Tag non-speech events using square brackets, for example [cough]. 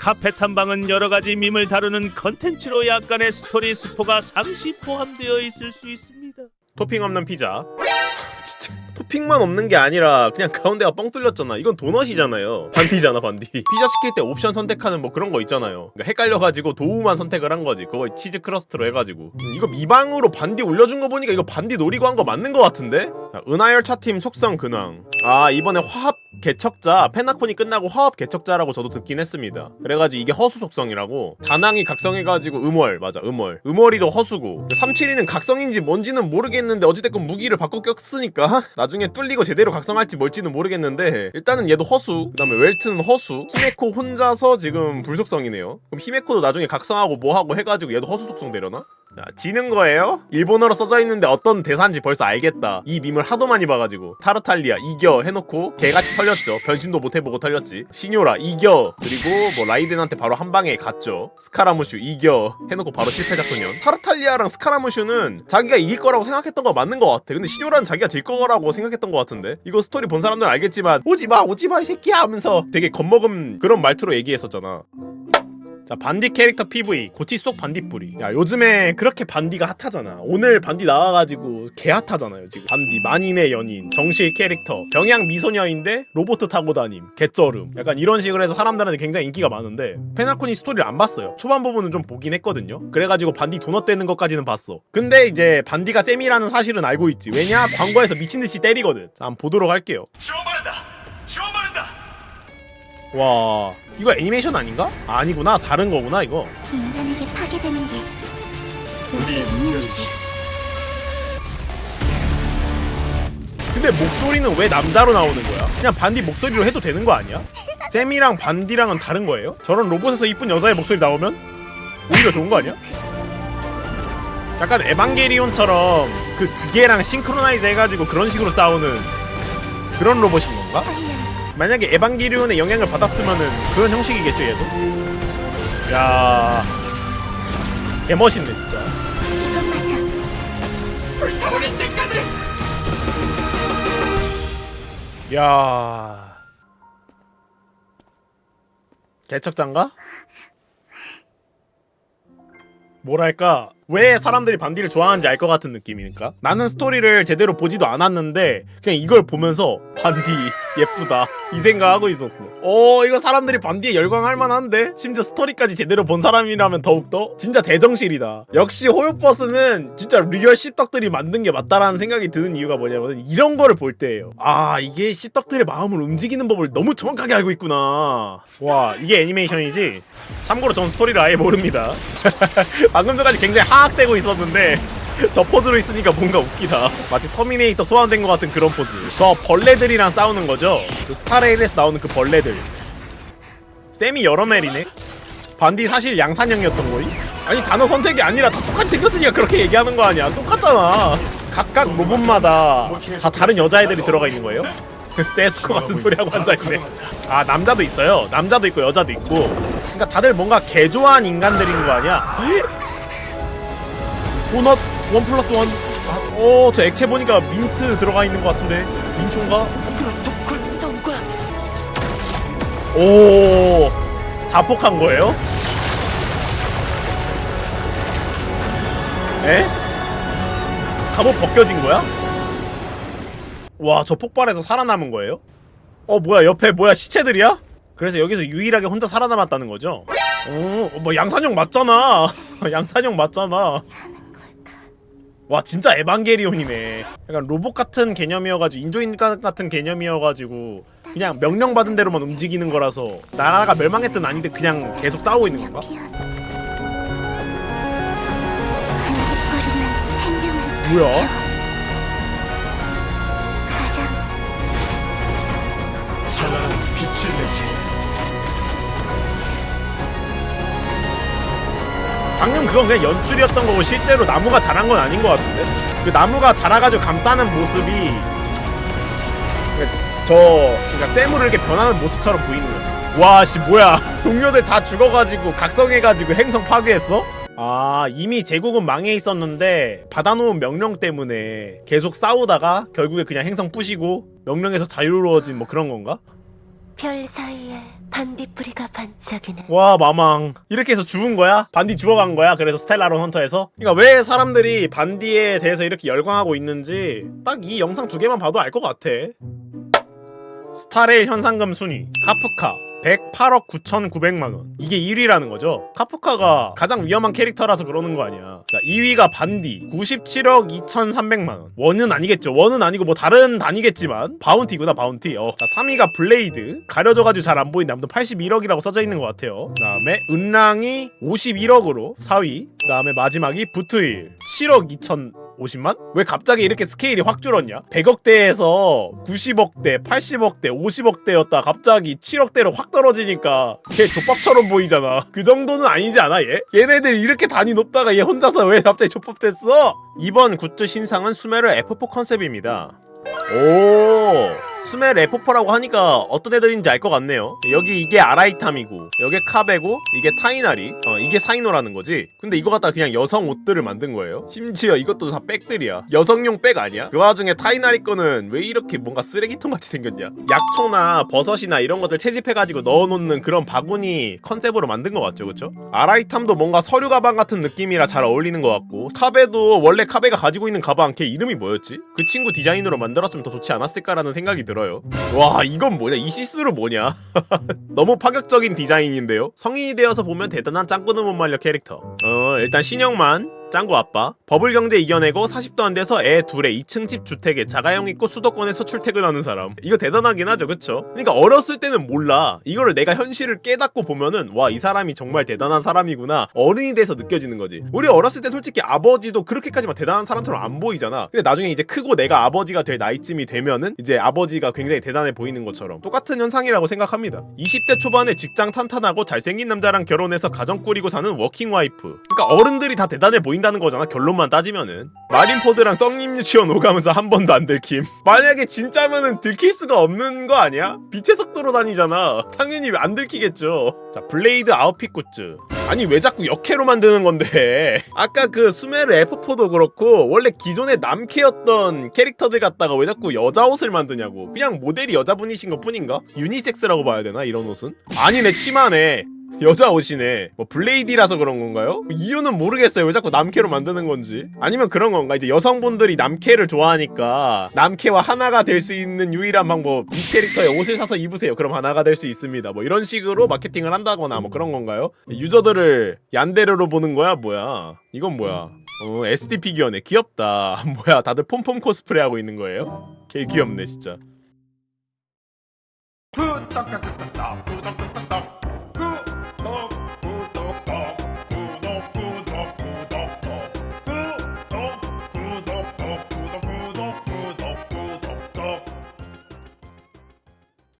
카페 탐방은 여러 가지 밈을 다루는 컨텐츠로 약간의 스토리 스포가 상시 포함되어 있을 수 있습니다. 토핑 없는 피자. 진짜 토핑만 없는 게 아니라 그냥 가운데가 뻥 뚫렸잖아. 이건 도넛이잖아요. 반디잖아 반디. 피자 시킬 때 옵션 선택하는 뭐 그런 거 있잖아요. 그러니까 헷갈려가지고 도우만 선택을 한 거지. 그거 치즈 크러스트로 해가지고. 음, 이거 미방으로 반디 올려준 거 보니까 이거 반디 노리고 한 거 맞는 거 같은데? 자, 은하열차 팀 속성 근황. 아 이번에 화합 개척자 페나콘이 끝나고 화합 개척자라고 저도 듣긴 했습니다. 그래가지고 이게 허수 속성이라고 다낭이 각성해가지고 음월 맞아 음월 음월이도 허수고 372는 각성인지 뭔지는 모르겠는데 어찌됐건 무기를 바꿔 꼈으니까 [laughs] 나중에 뚫리고 제대로 각성할지 뭘지는 모르겠는데 일단은 얘도 허수 그다음에 웰트는 허수 히메코 혼자서 지금 불속성이네요. 그럼 히메코도 나중에 각성하고 뭐하고 해가지고 얘도 허수 속성 되려나? 자, 지는 거예요? 일본어로 써져 있는데 어떤 대사인지 벌써 알겠다. 이 밈을 하도 많이 봐가지고 타르탈리아 이겨 해놓고 개같이 털렸죠. 변신도 못 해보고 털렸지. 시뇨라 이겨 그리고 뭐 라이덴한테 바로 한 방에 갔죠. 스카라무슈 이겨 해놓고 바로 실패 작 소년. 타르탈리아랑 스카라무슈는 자기가 이길 거라고 생각했던 거 맞는 거 같아. 근데 시뇨라는 자기가 질 거라고 생각했던 거 같은데 이거 스토리 본 사람들은 알겠지만 오지마 오지마 이 새끼야 하면서 되게 겁먹은 그런 말투로 얘기했었잖아. 자 반디 캐릭터 PV 고치 속 반디 뿌리. 야 요즘에 그렇게 반디가 핫하잖아. 오늘 반디 나와가지고 개 핫하잖아요 지금. 반디 만인의 연인 정실 캐릭터 경양 미소녀인데 로보트 타고 다님 개쩌름 약간 이런 식으로 해서 사람들한테 굉장히 인기가 많은데 페나코니 스토리를 안 봤어요. 초반 부분은 좀 보긴 했거든요. 그래가지고 반디 도넛 되는 것까지는 봤어. 근데 이제 반디가 쌤이라는 사실은 알고 있지. 왜냐? 광고에서 미친듯이 때리거든. 자 한번 보도록 할게요. 쇼말다, 쇼말다. 와 이거 애니메이션 아닌가? 아니구나 다른 거구나 이거 인간에게 파괴되는 게 우리의 운명이지. 근데 목소리는 왜 남자로 나오는 거야? 그냥 반디 목소리로 해도 되는 거 아니야? 쌤이랑 반디랑은 다른 거예요? 저런 로봇에서 이쁜 여자의 목소리 나오면 오히려 좋은 거 아니야? 약간 에반게리온처럼 그 기계랑 싱크로나이즈 해가지고 그런 식으로 싸우는 그런 로봇인 건가? 만약에 에반게리온의 영향을 받았으면은 그런 형식이겠죠 얘도? 야. 개멋있네 진짜. 야. 개척장가? 뭐랄까 왜 사람들이 반디를 좋아하는지 알 것 같은 느낌이니까? 나는 스토리를 제대로 보지도 않았는데 그냥 이걸 보면서 반디 [laughs] 예쁘다 이 생각하고 있었어. 어 이거 사람들이 반디에 열광할 만한데? 심지어 스토리까지 제대로 본 사람이라면 더욱더 진짜 대정실이다. 역시 호요버스는 진짜 리얼 씹덕들이 만든 게 맞다라는 생각이 드는 이유가 뭐냐면 이런 거를 볼 때예요. 아 이게 씹덕들의 마음을 움직이는 법을 너무 정확하게 알고 있구나. 와 이게 애니메이션이지? 참고로 전 스토리를 아예 모릅니다. [laughs] 방금 전까지 굉장히 하악되고 있었는데 [laughs] 저 포즈로 있으니까 뭔가 웃기다. 마치 터미네이터 소환된 것 같은 그런 포즈. 저 벌레들이랑 싸우는 거죠? 그 스타레일에서 나오는 그 벌레들. 쌤이 여러 멜이네? 반디 사실 양산형이었던 거이? 아니 단어 선택이 아니라 다 똑같이 생겼으니까 그렇게 얘기하는 거 아니야? 똑같잖아. 각각 로봇마다 다 다른 여자애들이 들어가 있는 거예요? 그 [laughs] 세스코 같은 소리 하고 앉아있네. 아 남자도 있어요. 남자도 있고 여자도 있고. 그러니까 다들 뭔가 개조한 인간들인 거 아니야? [laughs] 도넛 원 플러스 원. 아, 어, 저 액체 보니까 민트 들어가 있는 것 같은데 민초인가? 오, 자폭한 거예요? 에? 갑옷 벗겨진 거야? 와, 저 폭발에서 살아남은 거예요? 어, 뭐야, 옆에 뭐야, 시체들이야? 그래서 여기서 유일하게 혼자 살아남았다는 거죠? 어, 뭐 양산형 맞잖아. [laughs] 양산형 맞잖아. 와 진짜 에반게리온이네. 약간 로봇 같은 개념이어가지고 인조인간 같은 개념이어가지고 그냥 명령 받은 대로만 움직이는 거라서 나라가 멸망했든 아닌데 그냥 계속 싸우고 있는 건가? 뭐야? 방금 그건 그냥 연출이었던 거고 실제로 나무가 자란 건 아닌 것 같은데? 그 나무가 자라가지고 감싸는 모습이 그러니까 저 그러니까 샘으로 이렇게 변하는 모습처럼 보이는 거야. 와씨 뭐야 [laughs] 동료들 다 죽어가지고 각성해가지고 행성 파괴했어? 아 이미 제국은 망해 있었는데 받아놓은 명령 때문에 계속 싸우다가 결국에 그냥 행성 부시고 명령에서 자유로워진 뭐 그런 건가? 별 사이에 반딧불이가 반짝이네. 와 마망 이렇게 해서 죽은 거야? 반디 죽어간 거야? 그래서 스텔라론 헌터에서? 그러니까 왜 사람들이 반디에 대해서 이렇게 열광하고 있는지 딱 이 영상 두 개만 봐도 알 것 같아 스타레일 현상금 순위 카프카 108억 9,900만 원. 이게 1위라는 거죠. 카프카가 가장 위험한 캐릭터라서 그러는 거 아니야. 자, 2위가 반디 97억 2,300만 원. 원은 아니겠죠. 원은 아니고 뭐 다른 단위겠지만 바운티구나 바운티. 어. 자, 3위가 블레이드 가려져 가지고 잘 안 보이는데 아무튼 81억이라고 써져 있는 것 같아요. 그다음에 은랑이 51억으로 4위. 그다음에 마지막이 부트일 7억 2천 50만? 왜 갑자기 이렇게 스케일이 확 줄었냐? 100억대에서 90억대, 80억대, 50억대였다 갑자기 7억대로 확 떨어지니까 걔 족밥처럼 보이잖아. 그 정도는 아니지 않아 얘? 얘네들 이렇게 단위 높다가 얘 혼자서 왜 갑자기 족밥 됐어? 이번 굿즈 신상은 수메르 F4 컨셉입니다. 오 스멜 F4라고 하니까 어떤 애들인지 알 것 같네요. 여기 이게 아라이탐이고 여기 카베고 이게 타이나리. 어 이게 사이노라는 거지? 근데 이거 갖다 그냥 여성 옷들을 만든 거예요? 심지어 이것도 다 백들이야. 여성용 백 아니야? 그 와중에 타이나리 거는 왜 이렇게 뭔가 쓰레기통 같이 생겼냐? 약초나 버섯이나 이런 것들 채집해가지고 넣어놓는 그런 바구니 컨셉으로 만든 것 같죠? 그쵸? 아라이탐도 뭔가 서류 가방 같은 느낌이라 잘 어울리는 것 같고 카베도 원래 카베가 가지고 있는 가방 걔 이름이 뭐였지? 그 친구 디자인으로 만들었으면 더 좋지 않았을까라는 생각이 들어요. 와 이건 뭐냐? 이 시스루 뭐냐? [laughs] 너무 파격적인 디자인인데요? 성인이 되어서 보면 대단한 짱구는 못 말려 캐릭터. 어 일단 신영만 짱구 아빠 버블 경제 이겨내고 40도 안 돼서 애 둘에 2층 집 주택에 자가용 있고 수도권에서 출퇴근하는 사람. 이거 대단하긴 하죠 그쵸? 그러니까 어렸을 때는 몰라. 이거를 내가 현실을 깨닫고 보면은 와 이 사람이 정말 대단한 사람이구나. 어른이 돼서 느껴지는 거지. 우리 어렸을 때 솔직히 아버지도 그렇게까지 막 대단한 사람처럼 안 보이잖아. 근데 나중에 이제 크고 내가 아버지가 될 나이쯤이 되면은 이제 아버지가 굉장히 대단해 보이는 것처럼 똑같은 현상이라고 생각합니다. 20대 초반에 직장 탄탄하고 잘생긴 남자랑 결혼해서 가정 꾸리고 사는 워킹 와이프. 그러니까 어른들이 다 대단해 보 인다는 거잖아 결론만 따지면은. 마린포드랑 떡잎 유치원 오가면서 한 번도 안 들킴. 만약에 진짜면은 들킬 수가 없는 거 아니야? 빛의 속도로 다니잖아. 당연히 안 들키겠죠. 자 블레이드 아웃핏 굿즈. 아니 왜 자꾸 역캐로 만드는 건데? [laughs] 아까 그 수메르 F4도 그렇고 원래 기존에 남캐였던 캐릭터들 갖다가 왜 자꾸 여자 옷을 만드냐고. 그냥 모델이 여자분이신 것 뿐인가? 유니섹스라고 봐야 되나 이런 옷은? 아니네 치마네 여자 옷이네. 뭐 블레이디라서 그런 건가요? 이유는 모르겠어요. 왜 자꾸 남캐로 만드는 건지. 아니면 그런 건가? 이제 여성분들이 남캐를 좋아하니까 남캐와 하나가 될 수 있는 유일한 방법 이 캐릭터의 옷을 사서 입으세요. 그럼 하나가 될 수 있습니다. 뭐 이런 식으로 마케팅을 한다거나 뭐 그런 건가요? 유저들을 얀데르로 보는 거야? 뭐야? 이건 뭐야? 어, SD 피규어네. 귀엽다. [laughs] 뭐야? 다들 폼폼 코스프레 하고 있는 거예요? 개 귀엽네 진짜. 구독, 구독.